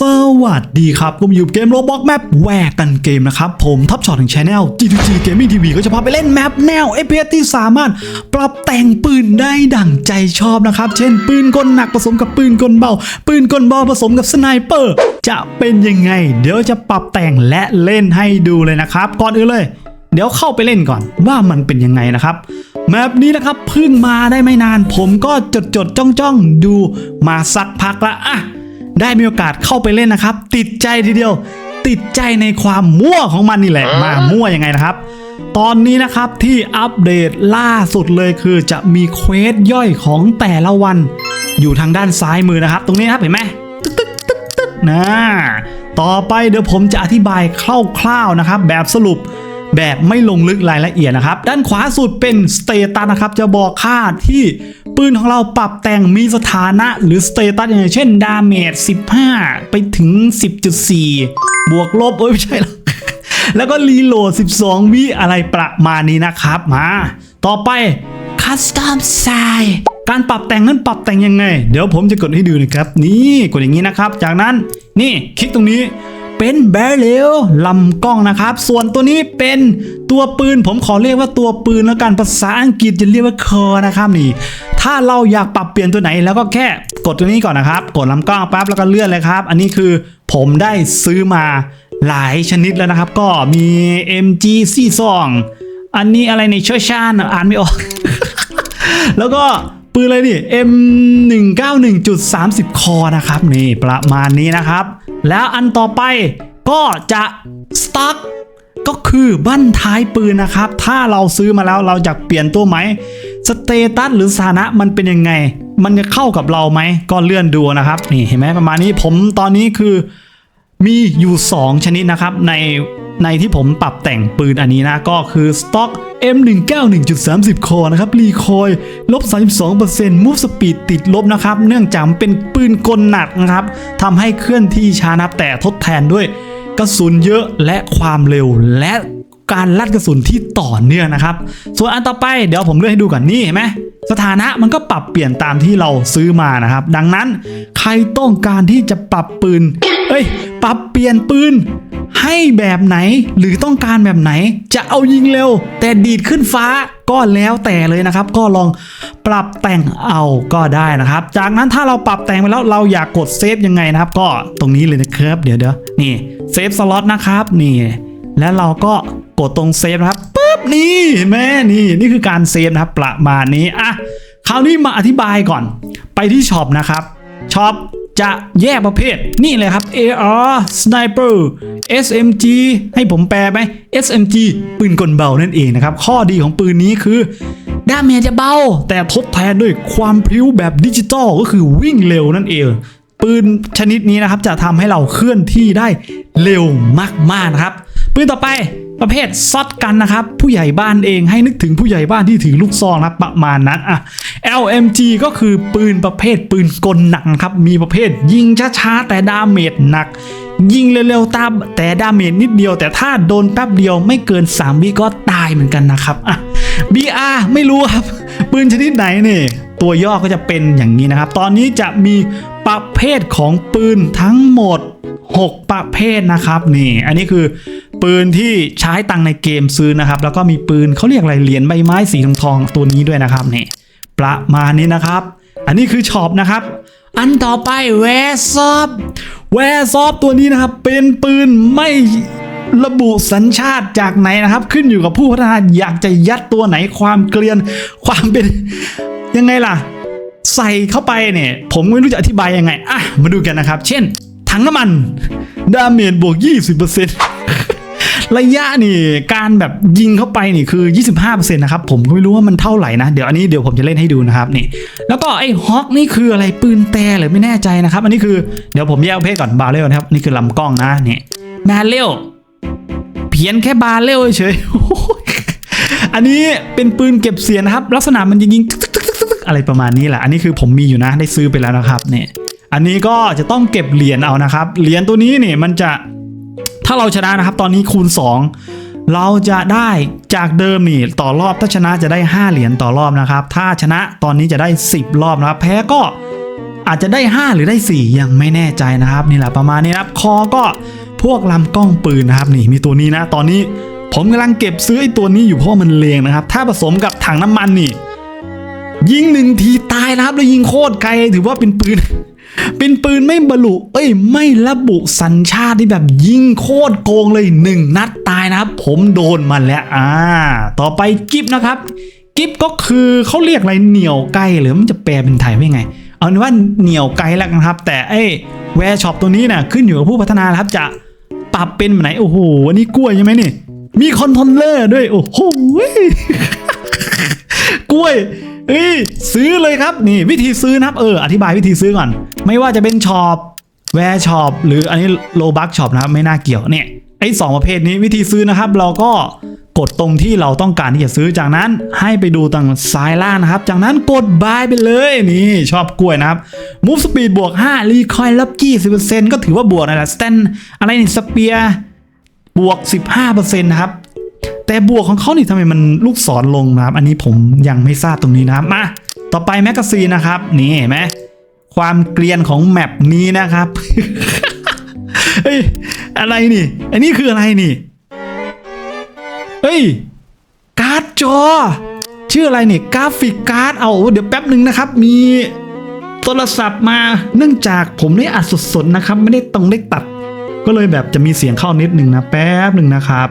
สวัสดีครับผมอยู่เกมโรบ็อกแมปแวกกันเกมนะครับ ผมท็อปช็อตของช anel G2G Gaming TV ก็จะพาไปเล่นแมปแนว FPS ที่สามารถปรับแต่งปืนได้ดั่งใจชอบนะครับ เช่นปืนกลหนักผสมกับปืนกลเบา ปืนกลเบาผสมกับสไนเปอร์ จะเป็นยังไง เดี๋ยวจะปรับแต่งและเล่นให้ดูเลยนะครับ ก่อนอื่นเลย เดี๋ยวเข้าไปเล่นก่อนว่ามันเป็นยังไงนะครับแมปนี้นะครับเพิ่งมาได้ไม่นาน ผมก็จดจดจ้องจ้องดูมาสักพักละอะ ได้มีโอกาสเข้าไปเล่นนะครับ ติดใจทีเดียว ติดใจในความมั่วของมันนี่แหละ มามั่วยังไงนะครับ ตอนนี้นะครับที่อัปเดตล่าสุดเลยคือจะมีเควสย่อยของแต่ละวัน อยู่ทางด้านซ้ายมือนะครับ ตรงนี้นะครับเห็นไหมตึ๊กตึ๊กตึ๊กตึ๊กนะต่อไปเดี๋ยวผมจะอธิบายคร่าวๆนะครับ แบบสรุป แบบไม่ลงลึกรายละเอียดนะครับ ด้านขวาสุดเป็นสเตตัสนะครับ จะบอกค่าที่ปืนของเราปรับแต่งมีสถานะหรือสเตตัสอย่างเช่นดาเมจ15 ไปถึง 10.4 บวกลบเอ้ยไม่ใช่หรอกแล้วก็รีโหลด 12 วิอะไรประมาณนี้นะครับมาต่อไปคัสตอมไซการปรับแต่งนั้นปรับแต่งยังไง เดี๋ยวผมจะกดให้ดูนะครับ นี่กดอย่างนี้นะครับ จากนั้นนี่คลิกตรงนี้ เป็นแบเรลลำกล้องนะครับ ส่วนตัวนี้เป็นตัวปืน ผมขอเรียกว่าตัวปืนแล้วกันภาษาอังกฤษจะเรียกว่าคอนะครับนี่ ถ้าเราอยากปรับเปลี่ยนตัวไหนแล้วก็แค่กดตัวนี้ก่อนนะครับ กดลำกล้องปั๊บแล้วก็เลื่อนเลยครับ อันนี้คือผมได้ซื้อมาหลายชนิดแล้วนะครับ ก็มี MG 42อันนี้อะไรในเชื่อชาญอ่านไม่ออก แล้วก็ ปืนอะไรนี่ M191.30 คอนะครับ นี่ประมาณนี้นะครับ แล้วอันต่อไปก็จะสต็อกก็คือบั้นท้ายปืนนะครับ ถ้าเราซื้อมาแล้วเราอยากเปลี่ยนตัวไหมสเตตัสหรือสถานะมันเป็นยังไง มันจะเข้ากับเราไหมก็เลื่อนดูนะครับ นี่เห็นไหมประมาณนี้ผมตอนนี้คือ มีอยู่ 2 ชนิดนะครับในในที่ผมปรับแต่งปืนอันนี้นะก็คือ Stock M191.30 คอนะครับรีคอยลบ 32% Move Speed ติดลบนะครับ เนื่องจากเป็นปืนกลหนักนะครับทำให้เคลื่อนที่ช้านับแต่ทดแทนด้วยกระสุนเยอะและความเร็วและการลัดกระสุนที่ต่อเนื่องนะครับ ส่วนอันต่อไปเดี๋ยวผมเลือนให้ดูก่อนนี่เห็นไหมสถานะมันก็ปรับเปลี่ยนตามที่เราซื้อมานะครับ ดังนั้นใครต้องการที่จะปรับปืน เอ้ย ปรับเปลี่ยนปืน ให้แบบไหนหรือต้องการแบบไหน จะเอายิงเร็ว แต่ดีดขึ้นฟ้าก็แล้วแต่เลยนะครับ ก็ลองปรับแต่งเอาก็ได้นะครับ จากนั้นถ้าเราปรับแต่งไปแล้วเราอยากกดเซฟยังไงนะครับ ก็ตรงนี้เลยนะครับ เดี๋ยวเดี๋ยวนี่เซฟสล็อตนะครับนี่แล้วเราก็กดตรงเซฟนะครับปุ๊บนี่เห็นไหมนี่นี่คือการเซฟนะครับประมาณนี้อะคราวนี้มาอธิบายก่อน ไปที่ช็อปนะครับช็อป จะแยกประเภทนี่เลยครับ AR Sniper SMG ให้ผมแปลไหม SMG ปืนกลเบานั่นเองนะครับ ข้อดีของปืนนี้คือดาเมจจะเบา แต่ทดแทนด้วยความพริ้วแบบดิจิตอลก็คือวิ่งเร็วนั่นเอง ปืนชนิดนี้นะครับจะทำให้เราเคลื่อนที่ได้เร็วมากๆนะครับ ปืนต่อไปประเภทซอดกันนะครับ ผู้ใหญ่บ้านเองให้นึกถึงผู้ใหญ่บ้านที่ถือลูกซองนะประมาณนั้นอะ LMG ก็คือปืนประเภทปืนกลหนักครับ มีประเภทยิงช้าๆแต่ดาเมจหนัก ยิงเร็วๆตามแต่ดาเมจนิดเดียว แต่ถ้าโดนแป๊บเดียวไม่เกิน 3 วิก็ตายเหมือนกันนะครับอะ BR ไม่รู้ครับ ปืนชนิดไหนเนี่ย ตัวย่อก็จะเป็นอย่างนี้นะครับ ตอนนี้จะมีประเภทของปืนทั้งหมด 6 ประเภทนะครับนี่ อันนี้คือปืนที่ใช้ตังในเกมซื้อนะครับ แล้วก็มีปืนเขาเรียกอะไรเหรียญใบไม้สีทองทองตัวนี้ด้วยนะครับนี่ประมาณนี้นะครับ อันนี้คือช็อปนะครับ อันต่อไปแวร์ซอฟแวร์ซอฟตัวนี้นะครับ เป็นปืนไม่ระบุสัญชาติจากไหนนะครับ ขึ้นอยู่กับผู้พัฒนาอยากจะยัดตัวไหนความเกลียนความเป็น ยังไงล่ะ ใส่เข้าไปเนี่ย ผมไม่รู้จะอธิบายยังไง อะ มาดูกันนะครับ เช่น ถังน้ำมัน ดาเมจบวก 20%ระยะนี่ การแบบยิงเข้าไปนี่คือ 25%นะครับ ผมก็ไม่รู้ว่ามันเท่าไหร่นะ เดี๋ยวอันนี้เดี๋ยวผมจะเล่นให้ดูนะครับนี่ แล้วก็ไอ้ฮอกนี่คืออะไรปืนแต่หรือไม่แน่ใจนะครับ อันนี้คือเดี๋ยวผมแยกประเภทก่อนบาเรลนะครับนี่คือลำกล้องนะนี่บาเรลเพี้ยนแค่บาเรลเฉยอันนี้เป็นปืนเก็บเสียงนะครับ ลักษณะมันจะยิง อะไรประมาณนี้แหละ อันนี้คือผมมีอยู่นะได้ซื้อไปแล้วนะครับเนี่ยอันนี้ก็จะต้องเก็บเหรียญเอานะครับ เหรียญตัวนี้เนี่ยมันจะถ้าเราชนะนะครับ ตอนนี้คูณ 2 เราจะได้จากเดิมนี่ต่อรอบถ้าชนะจะได้ 5 เหรียญต่อรอบนะครับ ถ้าชนะตอนนี้จะได้ 10 รอบนะครับ แพ้ก็อาจจะได้ 5 หรือได้ 4 ยังไม่แน่ใจนะครับนี่แหละประมาณนี้นะครับคอก็พวกลำกล้องปืนนะครับนี่มีตัวนี้นะ ตอนนี้ผมกำลังเก็บซื้อไอ้ตัวนี้อยู่เพราะมันเลงนะครับ ถ้าผสมกับถังน้ำมันนี่ ยิงหนึ่งทีตายนะครับ แล้วยิงโคตรไกลถือว่าเป็นปืน เป็นปืนไม่บรรลุเอ้ย ไม่ระบุสัญชาติที่แบบยิงโคตรโกงเลยหนึ่งนัดตายนะครับ ผมโดนมันแล้ว อ่า ต่อไปกิฟนะครับ กิฟก็คือเขาเรียกอะไรเหนียวไกลหรือมันจะแปลเป็นไทยว่าไง เอาเป็นว่าเหนียวไกลแล้วกันครับ แต่ไอ้แวร์ช็อปตัวนี้นะ่ะขึ้นอยู่กับผู้พัฒนาครับจะปรับเป็นไหนโอ้โหอันนี้กล้วยใช่ไหมนี่มีคอนโทรลเลอร์ด้วยโอ้โหกล้วย เอ้ยซื้อเลยครับนี่วิธีซื้อนะครับเอออธิบายวิธีซื้อก่อน ไม่ว่าจะเป็นช็อปแวร์ช็อปหรืออันนี้โลบักช็อปนะครับไม่น่าเกี่ยวเนี่ยไอ้สองประเภทนี้วิธีซื้อนะครับ เราก็กดตรงที่เราต้องการที่จะซื้อจากนั้นให้ไปดูทางซ้ายล่างนะครับ จากนั้นกด buy ไปเลยนี่ชอบกล้วยนะครับ move speed บวก 5 recoil ลบ20%ก็ถือว่าบวกนั่นแหละ stand อะไรนี่สเปียบวก 15%นะครับ แต่บวกของเขานี่ทำไมมันลูกศรลงนะครับ อันนี้ผมยังไม่ทราบตรงนี้นะครับมาต่อไปแมกกาซีนนะครับ นี่เห็นไหมความเกลียนของแมปนี้นะครับเฮ้ยอะไรนี่ อันนี้คืออะไรนี่เฮ้ยการ์ดจอ ชื่ออะไรนี่กราฟิกการ์ดเอาเดี๋ยวแป๊บหนึ่งนะครับ มีโทรศัพท์มาเนื่องจากผมได้อัดสดๆนะครับ ไม่ได้ตรงได้ตัด ก็เลยแบบจะมีเสียงเข้านิดหนึ่งนะแป๊บหนึ่งนะครับ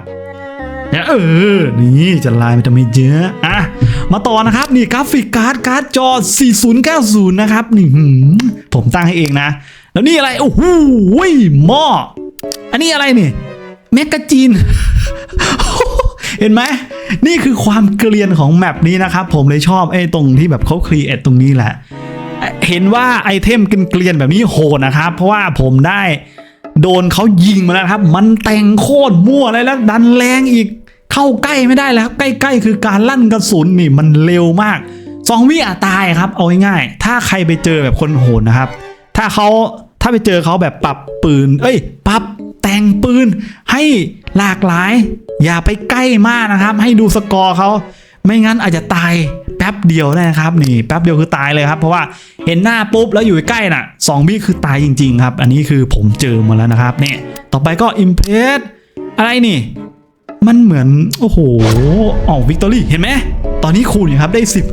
เนี่ยเออ นี่จะลายมันจะไม่เยอะอะมาต่อนะครับ นี่กราฟิกการ์ดการ์ดจอ 4090 นะครับ นี่ผมตั้งให้เองนะ แล้วนี่อะไร โอ้โหหม้อ อันนี้อะไรนี่แมกกาจีน เห็นไหม นี่คือความเกลียนของแมปนี้นะครับ ผมเลยชอบไอ้ตรงที่แบบเขาครีเอทตรงนี้แหละ เห็นว่าไอเทมเกลียนแบบนี้โหดนะครับ เพราะว่าผมได้โดนเขายิงมาแล้วครับ มันแต่งโคตรมั่วเลยแล้วดันแรงอีก เข้าใกล้ไม่ได้แล้วครับใกล้ๆคือการลั่นกระสุนนี่มันเร็วมากสองวิอาตายครับ เอาง่ายๆถ้าใครไปเจอแบบคนโหดนะครับ ถ้าเขาถ้าไปเจอเขาแบบปรับปืน เอ้ย ปรับแต่งปืนให้หลากหลาย อย่าไปใกล้มากนะครับ ให้ดูสกอร์เขาไม่งั้นอาจจะตายแป๊บเดียวได้นะครับ นี่แป๊บเดียวคือตายเลยครับ เพราะว่าเห็นหน้าปุ๊บแล้วอยู่ใกล้น่ะสองวิคือตายจริง ๆ ครับ อันนี้คือผมเจอมาแล้วนะครับเนี่ยต่อไปก็อิมเพรสอะไรนี่ มันเหมือน โอ้โห ออกวิกตอรี่เห็นไหม ตอนนี้คูณอยู่ครับได้สิบ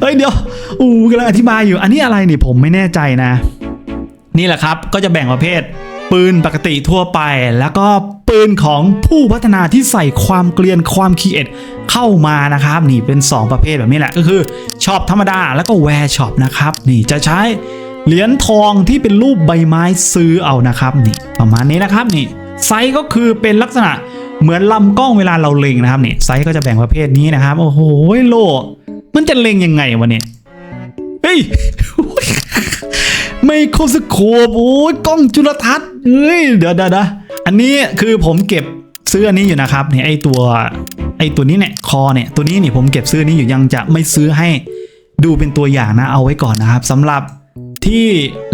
เฮ้ยเดี๋ยว อูกำลังอธิบายอยู่ อันนี้อะไรนี่ผมไม่แน่ใจนะ นี่แหละครับก็จะแบ่งประเภท ปืนปกติทั่วไป แล้วก็ปืนของผู้พัฒนาที่ใส่ความเกลียนความคีเอทเข้ามานะครับ นี่เป็น 2 ประเภทแบบนี้แหละก็คือช็อปธรรมดาแล้วก็แวร์ช็อปนะครับ นี่จะใช้เหรียญทองที่เป็นรูปใบไม้ซื้อเอานะครับนี่ประมาณนี้นะครับนี่ ไซส์ก็คือเป็นลักษณะเหมือนลำกล้องเวลาเราเล็งนะครับนี่ไซส์ก็จะแบ่งประเภทนี้นะครับ โอ้โหโลมันจะเล็งยังไงวะเนี่ยเฮ้ยไมโครสโคปโอ้ยกล้องจุลทรรศน์เฮ้ยเดี๋ยวเดี๋ยวเดี๋ยวอันนี้คือผมเก็บซื้อนี้อยู่นะครับเนี่ยไอตัวไอตัวนี้เนี่ยคอเนี่ยตัวนี้เนี่ยผมเก็บซื้อนี้อยู่ยังจะไม่ซื้อให้ดูเป็นตัวอย่างนะเอาไว้ก่อนนะครับสำหรับ ที่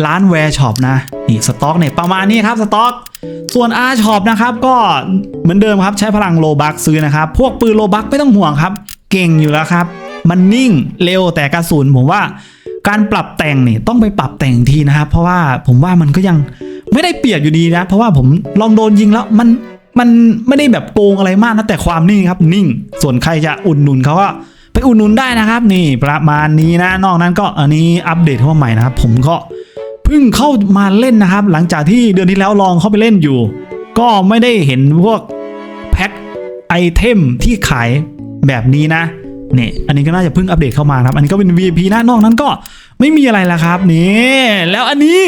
ร้านแวร์ช็อปนะนี่สต็อกเนี่ยประมาณนี้ครับสต็อก ส่วน R Shop นะครับก็เหมือนเดิมครับใช้พลังโลบักซื้อนะครับ พวกปืนโลบักไม่ต้องห่วงครับ เก่งอยู่แล้วครับ มันนิ่งเร็วแต่กระสุนผมว่าการปรับแต่งเนี่ยต้องไปปรับแต่งทีนะครับ เพราะว่าผมว่ามันก็ยังไม่ได้เปรียบอยู่ดีนะ เพราะว่าผมลองโดนยิงแล้วมันมันไม่ได้แบบโกงอะไรมากนะแต่ความนิ่งครับนิ่ง ส่วนใครจะอุ่นหนุนเขาก็ ไปอุ่นหนุนได้นะครับ นี่ประมาณนี้นะนอกนั้นก็อันนี้อัปเดตเข้ามาใหม่นะครับ ผมก็เพิ่งเข้ามาเล่นนะครับ หลังจากที่เดือนที่แล้วลองเข้าไปเล่นอยู่ ก็ไม่ได้เห็นพวกแพ็คไอเทมที่ขายแบบนี้นะเนี่ยอันนี้ก็น่าจะเพิ่งอัปเดตเข้ามาครับ อันนี้ก็เป็น VIP นะนอกนั้นก็ไม่มีอะไรละครับนี่แล้วอันนี้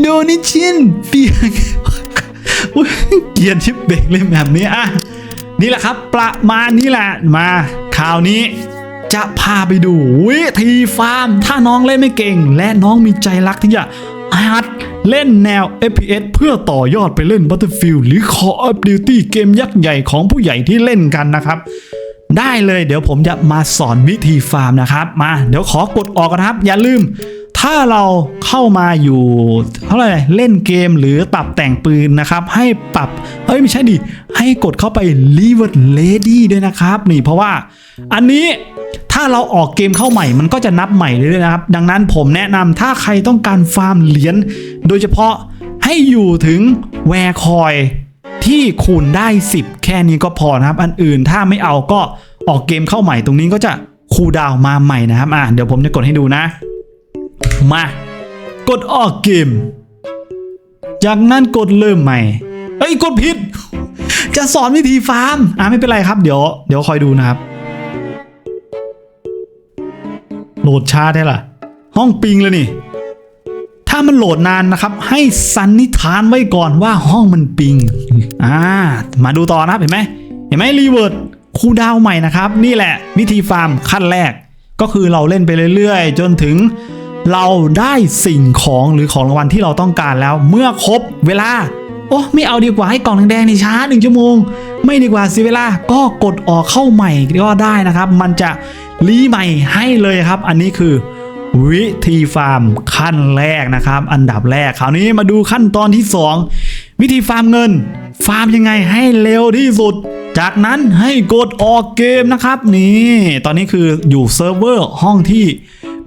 โดนิชินเปียกอุ๊ยเกียนชิปเบรกเลยแบบนี้อะ นี่แหละครับ ประมาณนี้แหละมาคราวนี้จะพาไปดูวิธีฟาร์ม ถ้าน้องเล่นไม่เก่ง และน้องมีใจรักที่จะหัดเล่นแนว FPS เพื่อต่อยอดไปเล่น Battlefield หรือ Call of Duty เกมยักษ์ใหญ่ของผู้ใหญ่ที่เล่นกันนะครับ ได้เลยเดี๋ยวผมจะมาสอนวิธีฟาร์มนะครับ มาเดี๋ยวขอกดออกก่อนะครับ อย่าลืม ถ้าเราเข้ามาอยู่เท่าไหร่เล่นเกมหรือปรับแต่งปืนนะครับ ให้ปรับ เอ้ยไม่ใช่ดิ ให้กดเข้าไป l e v e r Lady ด้วยนะครับ นี่เพราะว่าอันนี้ถ้าเราออกเกมเข้าใหม่มันก็จะนับใหม่เลยนะครับ ดังนั้นผมแนะนำถ้าใครต้องการฟาร์มเหรียญโดยเฉพาะให้อยู่ถึงแวร์คอยที่คูณได้ 10 แค่นี้ก็พอนะครับ อันอื่นถ้าไม่เอาก็ออกเกมเข้าใหม่ตรงนี้ก็จะคูดาวมาใหม่นะครับ อะเดี๋ยวผมจะกดให้ดูนะ มา กดออกเกม จากนั้นกดเริ่มใหม่ เอ้ยกดผิด จะสอนวิธีฟาร์ม อะไม่เป็นไรครับ เดี๋ยว เดี๋ยวคอยดูนะครับ โหลดช้าได้ล่ะ ห้องปิงเลยนี่ ถ้ามันโหลดนานนะครับ ให้สันนิษฐานไว้ก่อนว่าห้องมันปิง อ่า มาดูต่อนะครับเห็นไหม เห็นไหมรีเวิร์ดคูดาวใหม่นะครับ นี่แหละ วิธีฟาร์มขั้นแรก ก็คือเราเล่นไปเรื่อยๆ จนถึง เราได้สิ่งของหรือของรางวัลที่เราต้องการแล้ว เมื่อครบเวลา โอ้ไม่เอาดีกว่าให้กล่องแดงๆในช้าหนึ่งชั่วโมง ไม่ดีกว่าสียเวลาก็กดออกเข้าใหม่ก็ได้นะครับ มันจะรีใหม่ให้เลยครับ อันนี้คือวิธีฟาร์มขั้นแรกนะครับ อันดับแรกคราวนี้มาดูขั้นตอนที่ 2 วิธีฟาร์มเงิน ฟาร์มยังไงให้เร็วที่สุด จากนั้นให้กดออกเกมนะครับ นี่ ตอนนี้คืออยู่เซิร์ฟเวอร์ห้องที่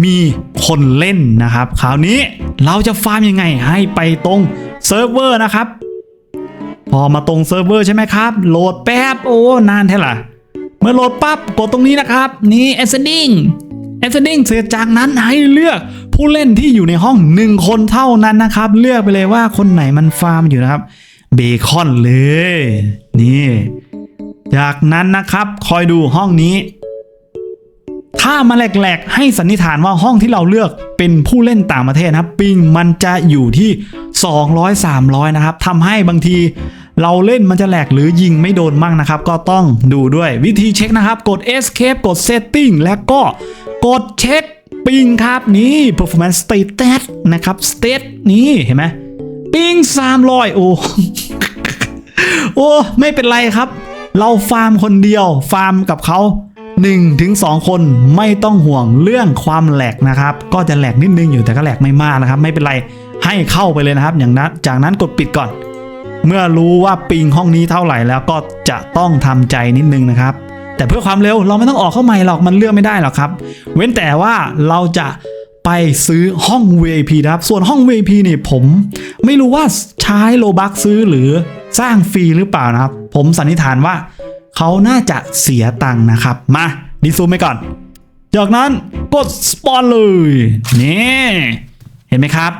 มีคนเล่นนะครับคราวนี้เราจะฟาร์มยังไงให้ไปตรงเซิร์ฟเวอร์นะครับ พอมาตรงเซิร์ฟเวอร์ใช่ไหมครับ โหลดแป๊บโอ้นานแท้ล่ะเมื่อโหลดปั๊บกดตรงนี้นะครับ นี่ ascending ascending เสร็จจากนั้นให้เลือกผู้เล่นที่อยู่ในห้องหนึ่งคนเท่านั้นนะครับ เลือกไปเลยว่าคนไหนมันฟาร์มอยู่นะครับเบคอนเลย นี่ จากนั้นนะครับ คอยดูห้องนี้ ถ้ามาแหลกๆ ให้สันนิษฐานว่าห้องที่เราเลือกเป็นผู้เล่นต่างประเทศนะครับ ปิงมันจะอยู่ที่ 200 300 นะครับทำให้บางทีเราเล่นมันจะแหลกหรือยิงไม่โดนมั่งนะครับ ก็ต้องดูด้วยวิธีเช็คนะครับ กด escape กด setting และก็กดเช็คปิงครับนี่ performance status นะครับ state นี่เห็นไหมปิง300 โอ้โอ้ ไม่เป็นไรครับ เราฟาร์มคนเดียว ฟาร์มกับเขา 1ถึง2คนไม่ต้องห่วงเรื่องความแหลกนะครับ ก็จะแหลกนิดนึงอยู่แต่ก็แหลกไม่มากนะครับ ไม่เป็นไรให้เข้าไปเลยนะครับ อย่างนั้นจากนั้นกดปิดก่อน เมื่อรู้ว่าปิงห้องนี้เท่าไหร่แล้วก็จะต้องทำใจนิดนึงนะครับ แต่เพื่อความเร็วเราไม่ต้องออกเข้าใหม่หรอกมันเลือกไม่ได้หรอกครับ เว้นแต่ว่าเราจะไปซื้อห้อง VIP นะครับ ส่วนห้อง VIP นี่ผม ไม่รู้ว่าใช้โลบักซื้อหรือสร้างฟรีหรือเปล่านะครับ ผมสันนิษฐานว่า เขาน่าจะเสียตังค์นะครับ มาดีซูมไปก่อน จากนั้นกดสปอนเลยนี่เห็นไหมครับ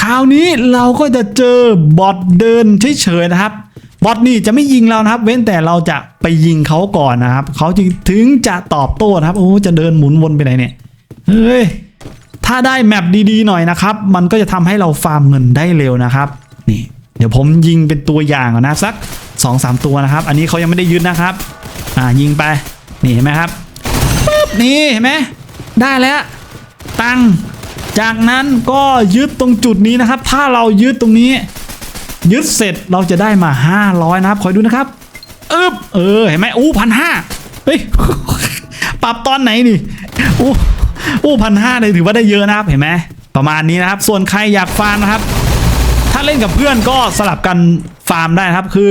คราวนี้เราก็จะเจอบอทเดินเฉยๆนะครับบอทนี่จะไม่ยิงเรานะครับ เว้นแต่เราจะไปยิงเขาก่อนนะครับเขาจึงถึงจะตอบโต้นะครับโอ้จะเดินหมุนวนไปไหนเนี่ยเฮ้ยถ้าได้แมปดีๆหน่อยนะครับ มันก็จะทำให้เราฟาร์มเงินได้เร็วนะครับ นี่ เดี๋ยวผมยิงเป็นตัวอย่างก่อนนะสัก 2อสตัวนะครับ อันนี้เขายังไม่ได้ยึดนะครับ อ่ายิงไป นี่เห็นไหมครับปึ๊บนี่เห็นไหมได้แล้ว ตังจากนั้นก็ยึดตรงจุดนี้นะครับ ถ้าเรายึดตรงนี้ ยึดเสร็จเราจะได้มา 500 นะครับ คอยดูนะครับอึบเออเห็นไหมอู้พันห้าเฮ้ยปรับตอนไหนนี่อู้อู้พันห้าเลยถือว่าได้เยอะนะครับเห็นไหมประมาณนี้นะครับ ส่วนใครอยากฟาร์มนะครับ ถ้าเล่นกับเพื่อนก็สลับกันฟาร์มได้นะครับ คือ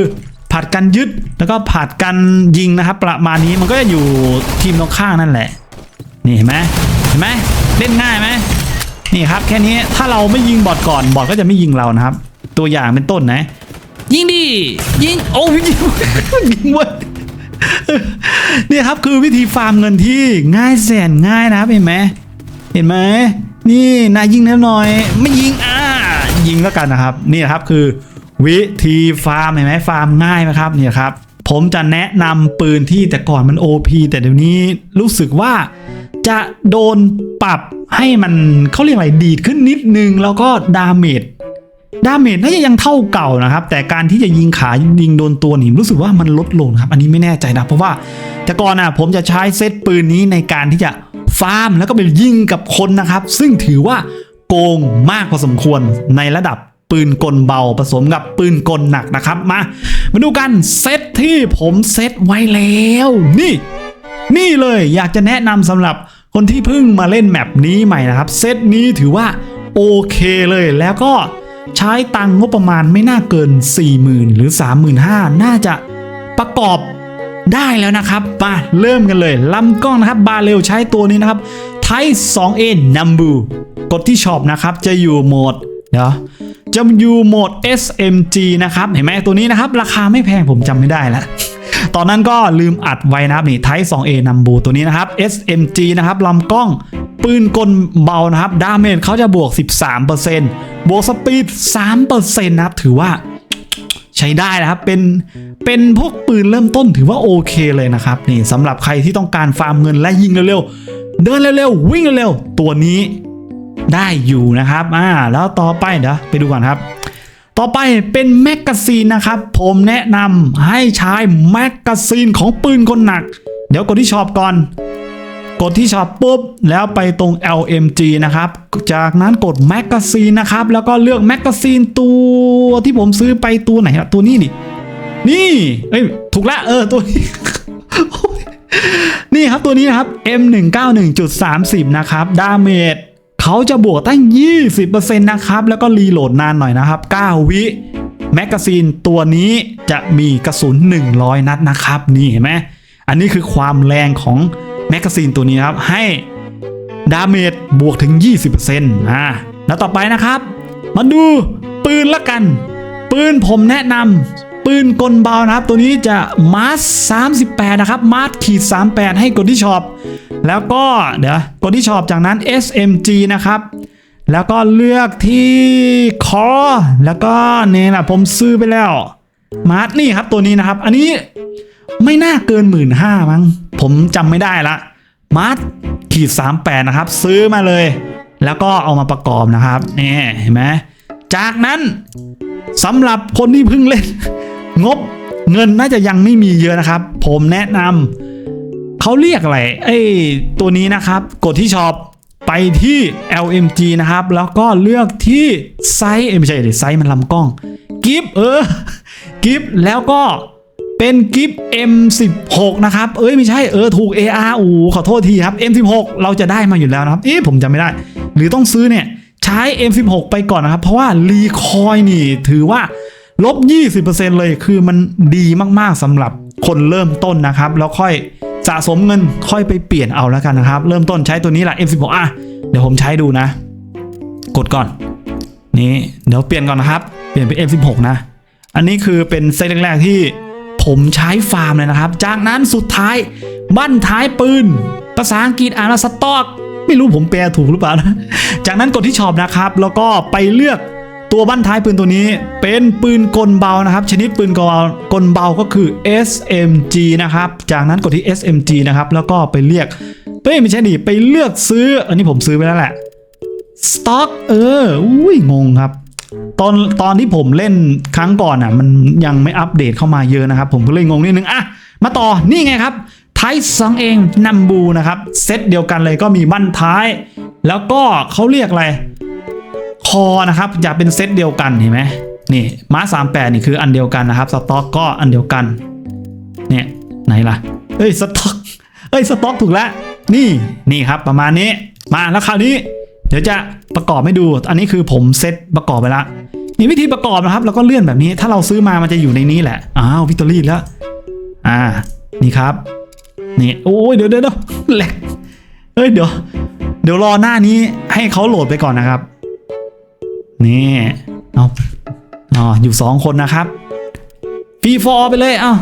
ผัดกันยึดแล้วก็ผัดกันยิงนะครับ ประมาณนี้มันก็จะอยู่ทีมตรงข้างนั่นแหละ นี่เห็นไหมเห็นไหมเล่นง่ายไหมนี่ครับแค่นี้ถ้าเราไม่ยิงบอทก่อนบอทก็จะไม่ยิงเรานะครับ ตัวอย่างเป็นต้นนะ ยิงดิยิงโอ้ยยิงยิงเว้ยนี่ครับคือวิธีฟาร์มเงินที่ง่ายแสนง่ายนะครับเห็นไหมเห็นไหมนี่นายยิงแล้วหน่อย ไม่ยิงอ่ายิงแล้วกันนะครับ นี่ครับคือ วิธีฟาร์มเห็นไหมฟาร์มง่ายไหมครับเนี่ยครับ ผมจะแนะนำปืนที่แต่ก่อนมัน OP แต่เดี๋ยวนี้รู้สึกว่าจะโดนปรับให้มันเขาเรียกอะไรดีดขึ้นนิดนึง แล้วก็ดาเมจดาเมจน่าจะยังเท่าเก่านะครับ แต่การที่จะยิงขายิงโดนตัวนี่รู้สึกว่ามันลดลงครับ อันนี้ไม่แน่ใจนะ เพราะว่าแต่ก่อนอะผมจะใช้เซตปืนนี้ในการที่จะฟาร์มแล้วก็ไปยิงกับคนนะครับ ซึ่งถือว่าโกงมากพอสมควรในระดับ ปืนกลเบาผสมกับปืนกลหนักนะครับ มามาดูกันเซตที่ผมเซตไว้แล้ว นี่ นี่เลยอยากจะแนะนำสำหรับคนที่เพิ่งมาเล่นแมปนี้ใหม่นะครับ เซตนี้ถือว่าโอเคเลยแล้วก็ใช้ตังงบประมาณไม่น่าเกิน 40,000 หรือ 35,000 น่าจะประกอบได้แล้วนะครับมาเริ่มกันเลยลำกล้องนะครับ บาเรลใช้ตัวนี้นะครับไท 2A Number กดที่ช็อปนะครับ จะอยู่โหมด เดี๋ยว จะอยู่โหมด SMG นะครับ เห็นไหมตัวนี้นะครับ ราคาไม่แพงผมจำไม่ได้แล้วตอนนั้นก็ลืมอัดไว้นะครับนี่ไท 2A นัมบูตัวนี้นะครับ SMG นะครับลำกล้องปืนกลเบานะครับ ดาเมจเขาจะบวก 13%บวกสปีด 3%นะครับ ถือว่าใช้ได้นะครับ เป็น เป็นพวกปืนเริ่มต้นถือว่าโอเคเลยนะครับ นี่สำหรับใครที่ต้องการฟาร์มเงินและยิงเร็วๆ เดินเร็วๆ วิ่งเร็วๆ ตัวนี้ ได้อยู่นะครับอ่าแล้วต่อไปเดี๋ยวไปดูก่อนครับ ต่อไปเป็นแมกกาซีนนะครับ ผมแนะนำให้ใช้แมกกาซีนของปืนคนหนัก เดี๋ยวกดที่ช็อปก่อน กดที่ช็อปปุ๊บ แล้วไปตรง LMG นะครับ จากนั้นกดแมกกาซีนนะครับ แล้วก็เลือกแมกกาซีนตัวที่ผมซื้อไปตัวไหนอะตัวนี้นี่นี่ เอ้ย ถูกแล้วเออ ตัวนี้ นี่ครับตัวนี้นะครับ M191.30 นะครับ ดาเมจ เขาจะบวกตั้ง 20%นะครับ แล้วก็รีโหลดนานหน่อยนะครับ 9 วิแมกกาซีนตัวนี้จะมีกระสุน 100 นัดนะครับ นี่เห็นไหมอันนี้คือความแรงของแมกกาซีนตัวนี้ครับ ให้ดาเมจบวกถึง 20%อ่าแล้วต่อไปนะครับ มาดูปืนละกัน ปืนผมแนะนำ ปืนกลเบานะครับ ตัวนี้จะมาร์ส38 นะครับ มาร์ขีด38 ให้กดที่ช็อปแล้วก็เดี๋ยวกดที่ช็อปจากนั้น SMG นะครับแล้วก็เลือกที่คอแล้วก็เนี่ยนะผมซื้อไปแล้ว มาร์ทนี่ครับตัวนี้นะครับ อันนี้ไม่น่าเกินหมื่นห้ามั้งผมจำไม่ได้ละ มาร์ทขีด38นะครับ ซื้อมาเลย แล้วก็เอามาประกอบนะครับนี่เห็นไหมจากนั้นสำหรับคนที่เพิ่งเล่น งบเงินน่าจะยังไม่มีเยอะนะครับ ผมแนะนำเขาเรียกอะไรไอ้ตัวนี้นะครับ กดที่ช็อปไปที่ LMG นะครับ แล้วก็เลือกที่ไซส์ไม่ใช่ดิไซส์มันลำกล้อง กิฟเออ กิฟแล้วก็เป็นกิฟ M16 นะครับ เอ้ยไม่ใช่เออถูก AR อูขอโทษทีครับ M16 เราจะได้มาอยู่แล้วนะครับ เอ๊ะผมจำไม่ได้ หรือต้องซื้อเนี่ย ใช้ M16 ไปก่อนนะครับ เพราะว่ารีคอยนี่ถือว่า ลบ 20%เลยคือมันดีมากๆสำหรับคนเริ่มต้นนะครับ แล้วค่อยสะสมเงินค่อยไปเปลี่ยนเอาแล้วกันนะครับ เริ่มต้นใช้ตัวนี้แหละ M16 อะเดี๋ยวผมใช้ดูนะ กดก่อน นี่เดี๋ยวเปลี่ยนก่อนนะครับ เปลี่ยนเป็น F16 นะ อันนี้คือเป็นเซตแรกๆที่ผมใช้ฟาร์มเลยนะครับ จากนั้นสุดท้ายบั้นท้ายปืน ภาษาอังกฤษอ่านว่าสต็อก ไม่รู้ผมแปลถูกหรือเปล่านะ จากนั้นกดที่ชอปนะครับ แล้วก็ไปเลือก ตัวบั้นท้ายปืนตัวนี้เป็นปืนกลเบานะครับ ชนิดปืนกลกลเบาก็คือ SMG นะครับ จากนั้นกดที่ SMG นะครับ แล้วก็ไปเรียกเอ้ยไม่ใช่ดิไปเลือกซื้อ อันนี้ผมซื้อไปแล้วแหละสต็อกเอออุ้ยงงครับ ตอนตอนที่ผมเล่นครั้งก่อนอะ มันยังไม่อัปเดตเข้ามาเยอะนะครับ ผมก็เลยงงนิดนึงอะมาต่อนี่ไงครับไทสองเองนัมบูนะครับ เซตเดียวกันเลยก็มีบั้นท้าย แล้วก็เขาเรียกอะไร คอนะครับจะเป็นเซตเดียวกันเห็นไหมนี่ม้าสามแปดนี่คืออันเดียวกันนะครับสต็อกก็อันเดียวกันเนี่ยไหนล่ะเอ้ยสต็อกเอ้ยสต็อกถูกแล้วนี่นี่ครับประมาณนี้มาแล้วคราวนี้ เดี๋ยวจะประกอบให้ดู อันนี้คือผมเซตประกอบไปละนี่วิธีประกอบนะครับแล้วก็เลื่อนแบบนี้ถ้าเราซื้อมามันจะอยู่ในนี้แหละอ้าววิตตอรี่แล้วอ่านี่ครับนี่โอ้ยเดี๋ยวเดี๋ยวเดี๋ยวแหลกเอ้ยเดี๋ยวเดี๋ยวรอหน้านี้ให้เขาโหลดไปก่อนนะครับ นี่เอาอ๋ออยู่สองคนนะครับฟรีฟอร์ไปเลยเอา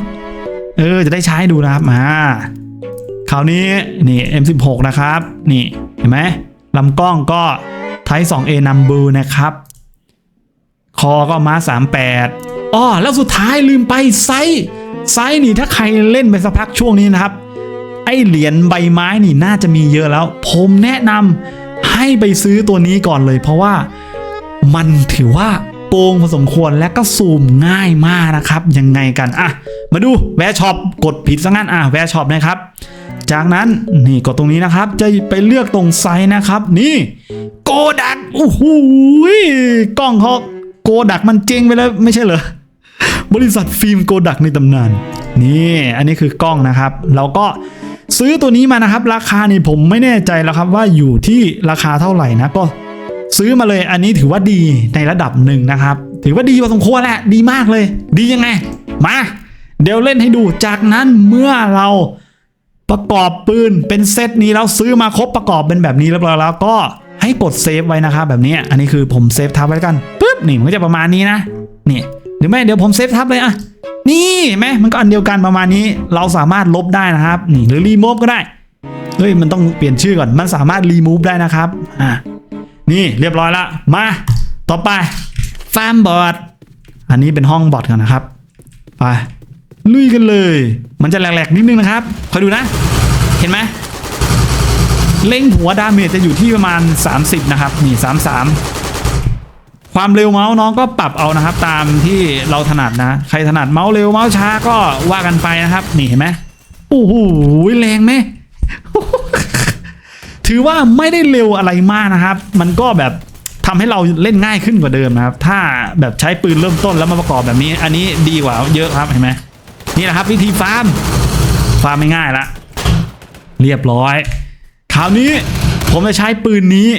เออจะได้ใช้ดูนะครับมาคราวนี้นี่ M16 นะครับ นี่เห็นไหมลำกล้องก็ไทย 2A นัมบูนะครับ คอก็มา 38อ้อแล้วสุดท้ายลืมไปไซส์ไซส์นี่ถ้าใครเล่นไปสักพักช่วงนี้นะครับ ไอเหรียญใบไม้นี่น่าจะมีเยอะแล้ว ผมแนะนำให้ไปซื้อตัวนี้ก่อนเลยเพราะว่า มันถือว่าโกงพอสมควรและก็ซูมง่ายมากนะครับ ยังไงกันอะมาดูแวร์ช็อปกดผิดซะงั้นอะแวร์ช็อปนะครับ จากนั้นนี่กดตรงนี้นะครับ จะไปเลือกตรงไซส์นะครับ นี่โกดักโอ้โหกล้องเขาโกดักมันเจ๊งไปแล้วไม่ใช่เหรอบริษัทฟิล์มโกดักในตำนาน นี่อันนี้คือกล้องนะครับ เราก็ซื้อตัวนี้มานะครับ ราคานี่ผมไม่แน่ใจแล้วครับว่าอยู่ที่ราคาเท่าไหร่นะก็ ซื้อมาเลยอันนี้ถือว่าดีในระดับหนึ่งนะครับ ถือว่าดีพอสมควรแหละดีมากเลย ดียังไง มา เดี๋ยวเล่นให้ดูจากนั้นเมื่อเราประกอบปืนเป็นเซตนี้แล้วซื้อมาครบประกอบเป็นแบบนี้เรียบร้อยแล้วก็ให้กดเซฟไว้นะครับแบบนี้อันนี้คือผมเซฟทับไว้กันปึ๊บนี่มันก็จะประมาณนี้นะนี่หรือไม่เดี๋ยวผมเซฟทับเลยอะนี่ไหมมันก็อันเดียวกันประมาณนี้ เราสามารถลบได้นะครับ นี่หรือรีโมฟก็ได้เฮ้ยมันต้องเปลี่ยนชื่อก่อนมันสามารถรีมูฟได้นะครับอ่า นี่เรียบร้อยละมา ต่อไปฟาร์มบอร์ดอันนี้เป็นห้องบอร์ดกันนะครับ ไป ลุยกันเลย มันจะแหลกๆนิดนึงนะครับคอยดูนะ เห็นไหมเล่งหัวดาเมจจะอยู่ที่ประมาณ 30 นะครับ นี่ 33 ความเร็วเมาส์น้องก็ปรับเอานะครับ ตามที่เราถนัดนะ ใครถนัดเมาส์เร็วเมาส์ช้าก็ว่ากันไปนะครับ นี่เห็นไหมโอ้โหแรงไหม ถือว่าไม่ได้เร็วอะไรมากนะครับ มันก็แบบทำให้เราเล่นง่ายขึ้นกว่าเดิมนะครับ ถ้าแบบใช้ปืนเริ่มต้นแล้วมาประกอบแบบนี้ อันนี้ดีกว่าเยอะครับเห็นไหมนี่แหละครับวิธีฟาร์มฟาร์มไม่ง่ายละเรียบร้อย คราวนี้ผมจะใช้ปืนนี้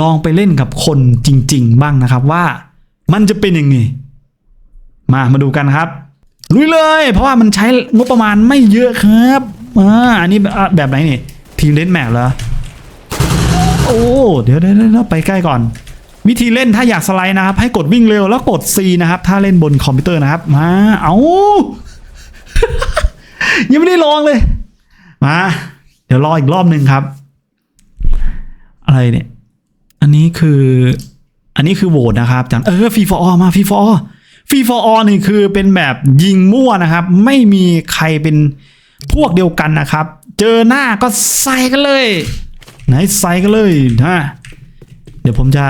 ลองไปเล่นกับคนจริง ๆ บ้างนะครับว่ามันจะเป็นยังไงมามาดูกันครับลุยเลย เพราะว่ามันใช้งบประมาณไม่เยอะครับอ่าอันนี้แบบไหนนี่ทีมเล่นแมปเหรอ โอ้เดี๋ยวเดี๋ยวเดี๋ยวไปใกล้ก่อน วิธีเล่นถ้าอยากสไลด์นะครับ ให้กดวิ่งเร็วแล้วกด C นะครับ ถ้าเล่นบนคอมพิวเตอร์นะครับ มาเอายังไม่ได้ลองเลย มา เดี๋ยวรออีกรอบหนึ่งครับ อะไรเนี่ย อันนี้คือ อันนี้คือโหวตนะครับจันเออฟีฟอร์มาฟีฟอร์ฟีฟอร์นี่คือเป็นแบบยิงมั่วนะครับ ไม่มีใครเป็นพวกเดียวกันนะครับ เจอหน้าก็ใส่กันเลย ไหนใส่กันเลยนะเดี๋ยวผมจะ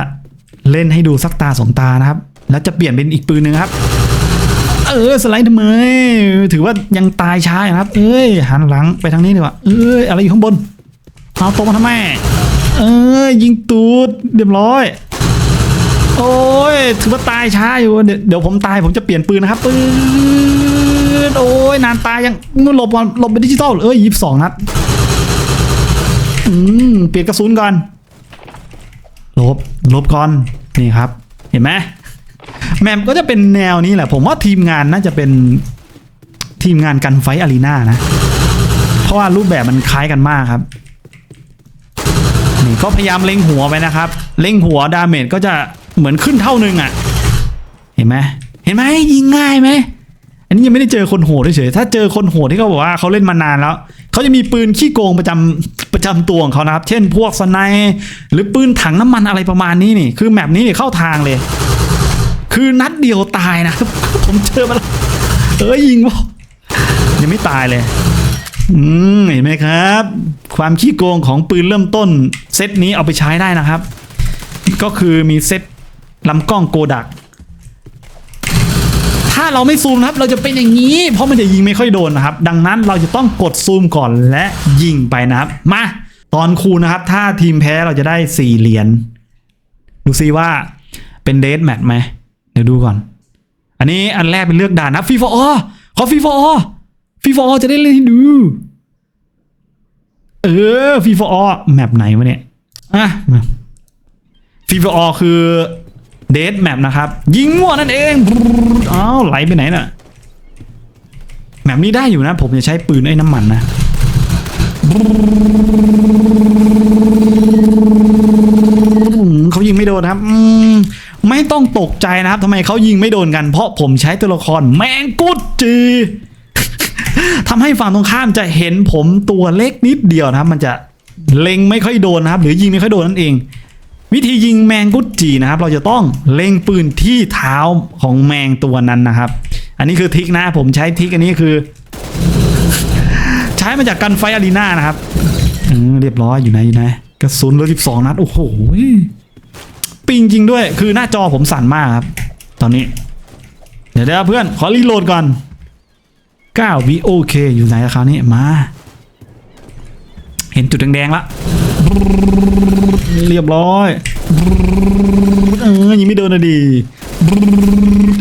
เล่นให้ดูสักตาสองตานะครับ แล้วจะเปลี่ยนเป็นอีกปืนหนึ่งครับ เออสไลด์ทำไมถือว่ายังตายช้าอยู่นะครับ เอ้ยหันหลังไปทางนี้ดีกว่าเอ้ยอะไรอยู่ข้างบนเอาตรงมาทำไมเอ้ยยิงตูดเรียบร้อย โอ้ยถือว่าตายช้าอยู่เดี๋ยวเดี๋ยวผมตายผมจะเปลี่ยนปืนนะครับปืนโอ้ยนานตายยังนู่นหลบก่อนหลบเป็นดิจิตอลเอ้ยยี่สิบสองนัด เปลี่ยนกระสุนก่อน ลบ ลบก่อน นี่ครับ เห็นไหมแมมก็จะเป็นแนวนี้แหละ ผมว่าทีมงานน่าจะเป็นทีมงานกันไฟอารีนานะ เพราะว่ารูปแบบมันคล้ายกันมากครับ นี่ก็พยายามเล็งหัวไปนะครับ เล็งหัวดาเมจก็จะเหมือนขึ้นเท่านึงอะ่ะ เห็นไหมเห็นไหมยิงง่ายไหม อันนี้ยังไม่ได้เจอคนโหดเฉยถ้าเจอคนโหดที่เขาบอกว่าเขาเล่นมานานแล้ว เขาจะมีปืนขี้โกงประจำ ประจำตัวของเขานะครับ เช่นพวกสไนหรือปืนถังน้ำมันอะไรประมาณนี้นี่ คือแมปนี้นี่เข้าทางเลย คือนัดเดียวตายนะผมเจอมาแล้วเอ้ยยิงวะยังไม่ตายเลยอืมเห็นไหมครับ ความขี้โกงของปืนเริ่มต้น เซตนี้เอาไปใช้ได้นะครับ ก็คือมีเซตลำกล้องโกดัก ถ้าเราไม่ซูมนะครับ เราจะเป็นอย่างนี้ เพราะมันจะยิงไม่ค่อยโดนนะครับ ดังนั้นเราจะต้องกดซูมก่อนและยิงไปนะครับ มาตอนคูนะครับ ถ้าทีมแพ้เราจะได้4เหรียญดูซิว่าเป็นเดทแมทไหมเดี๋ยวดูก่อน อันนี้อันแรกเป็นเลือกด่านนะฟีฟอร์ขอฟีฟอร์ฟีฟอร์จะได้เล่นดู เออฟีฟอร์แมปไหนวะเนี่ยอะฟีฟอร์คือ เดทแมปนะครับ ยิงมั่วนั่นเองอ้าวไหลไปไหนน่ะแมปนี้ได้อยู่นะ ผมจะใช้ปืนไอ้น้ำมันนะเขายิงไม่โดนครับไม่ต้องตกใจนะครับทำไมเขายิงไม่โดนกัน เพราะผมใช้ตัวละครแมงกุดจีทำให้ฝั่งตรงข้ามจะเห็นผมตัวเล็กนิดเดียวนะครับ มันจะเล็งไม่ค่อยโดนนะครับ หรือยิงไม่ค่อยโดนนั่นเอง วิธียิงแมงกุดจีนะครับ เราจะต้องเล็งปืนที่เท้าของแมงตัวนั้นนะครับ อันนี้คือทิกนะผมใช้ทิกอันนี้คือ ใช้มาจากกันไฟอารีนานะครับเรียบร้อยอยู่ไหนอยู่ไหนกระสุนเหลยสิบสองนัดโอ้โหปิงจริงด้วยคือหน้าจอผมสั่นมากครับ ตอนนี้ เดี๋ยวเดี๋ยวเพื่อนขอรีโหลดก่อน9วิโอเคอยู่ไหนคราวนี้มา เห็นจุดแดงๆละเรียบร้อยเออยังไม่โดนนะดี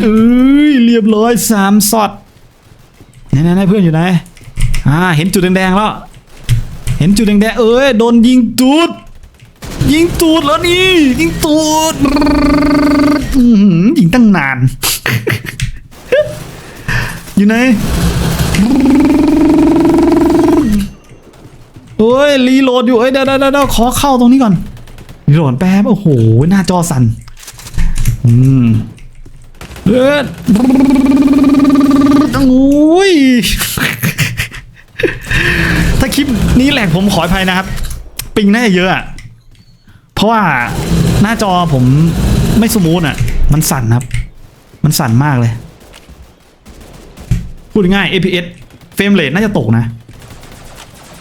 เอ้ยเรียบร้อยสามสอดไหนๆเพื่อนอยู่ไหนอ่าเห็นจุดแดงๆแล้วเห็นจุดแดงๆเอ้ยโดนยิงตูดยิงตูดแล้วนี่ยิงตูดยิงตั้งนาน อยู่ไหน โอ้ยรีโหลดอยู่เอ้ยเดี๋ยวเดี๋ยวขอเข้าตรงนี้ก่อนรีโหลดแป๊บโอ้โหหน้าจอสั่นอืมเดือดโอ้ยถ้าคลิปนี้แหลกผมขออภัยนะครับ ปิงน่าจะเยอะอะเพราะว่าหน้าจอผมไม่สมูทอะ มันสั่นครับ มันสั่นมากเลย พูดง่ายๆ APS เฟรมเรทน่าจะตกนะ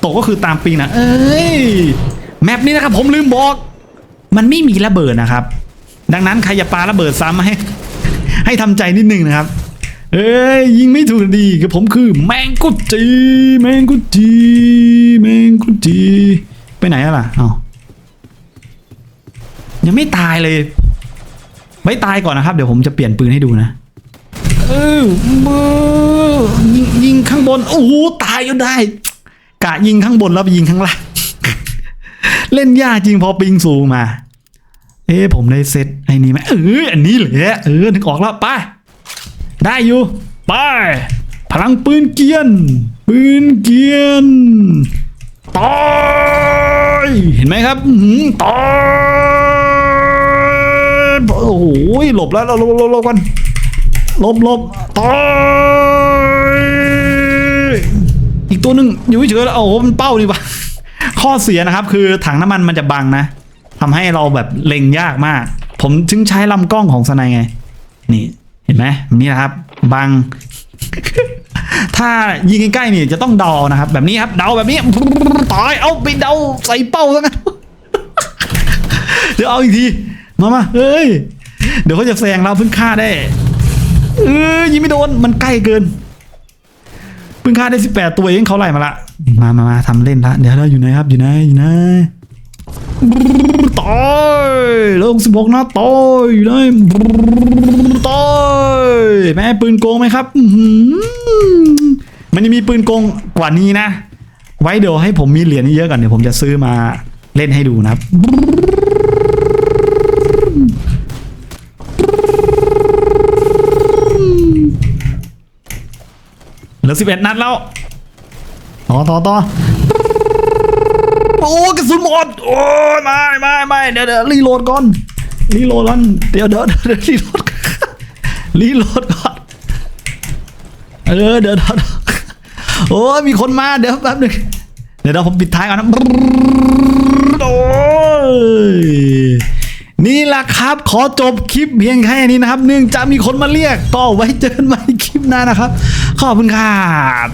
ตกก็คือตามปิงนะเอ้ยแมปนี้นะครับผมลืมบอก มันไม่มีระเบิดนะครับ ดังนั้นใครอย่าปาระเบิดซ้ำให้ ให้ทำใจนิดนึงนะครับ เอ้ยยิงไม่ถูกดีกับผมคือแมงกุจีแมงกุจีแมงกุจีไปไหนล่ะเอ้ายังไม่ตายเลยไม่ตายก่อนนะครับ เดี๋ยวผมจะเปลี่ยนปืนให้ดูนะเออมือยิงยิงข้างบนโอ้โหตายก็ได้ กะยิงข้างบนแล้วไปยิงข้างล่าง เล่นยากจริงพอปิงสูงมา เอ๊ะผมได้เซตไอ้นี่ไหมเอออันนี้เลยเออนึกออกแล้วไป ได้อยู่ไปพลังปืนเกียน ปืนเกียนตายเห็นไหมครับหือตายโอ้โหหลบแล้วหลบหลบหลบหลบกันหลบหลบตาย อีกตัวหนึ่งอยู่เฉยๆแล้วโอ้โหมันเป้านี่ปะข้อเสียนะครับ คือถังน้ำมันมันจะบังนะทำให้เราแบบเล็งยากมาก ผมถึงใช้ลำกล้องของสไนไง นี่เห็นไหมนี่นะครับบัง ถ้ายิงใกล้ๆนี่จะต้องเดอานะครับ แบบนี้ครับเดาแบบนี้ตายเอาไปเดาใส่เป้าซะงั้นเดี๋ยวเอาอีกทีมามาเฮ้ยเดี๋ยวเขาจะแซงเราเพิ่งฆ่าได้เออยิงไม่โดนมันใกล้เกิน เพิ่งฆ่าได้สิบแปดตัวเองเขาไล่มาละมามามาทำเล่นละเดี๋ยวเราอยู่ไหนครับอยู่ไหนอยู่ไหนตายลงสิบหกนะตายอยู่ไหนตายแม่ปืนโกงไหมครับมันจะมีปืนโกงกว่านี้นะ ไว้เดี๋ยวให้ผมมีเหรียญเยอะก่อนเดี๋ยวผมจะซื้อมาเล่นให้ดูนะครับ เห ลือสิบเอ็ดนัดแล้วต่อต่อต่อโอ้กระสุนหมดโอ้ยไม่ไม่ไม่เดี๋ยวเดี๋ยวรีโหลดก่อนรีโหลดก่อนเดี๋ยวเดี๋ยวเดี๋ยวเดี๋ยวรีโหลดก่อนรีโหลดก่อนเออเดี๋ยวเดี๋ยวเดี๋ยวโอ้ยมีคนมาเดี๋ยวแป๊บหนึงเดี๋ยวเดี๋ยวผมปิดท้ายก่อนนะโอ้ย นี่แหละครับ ขอจบคลิปเพียงแค่นี้นะครับเนื่องจากมีคนมาเรียกก็ไว้เจอกันใหม่คลิปหน้านะครับ ขอบคุณครับ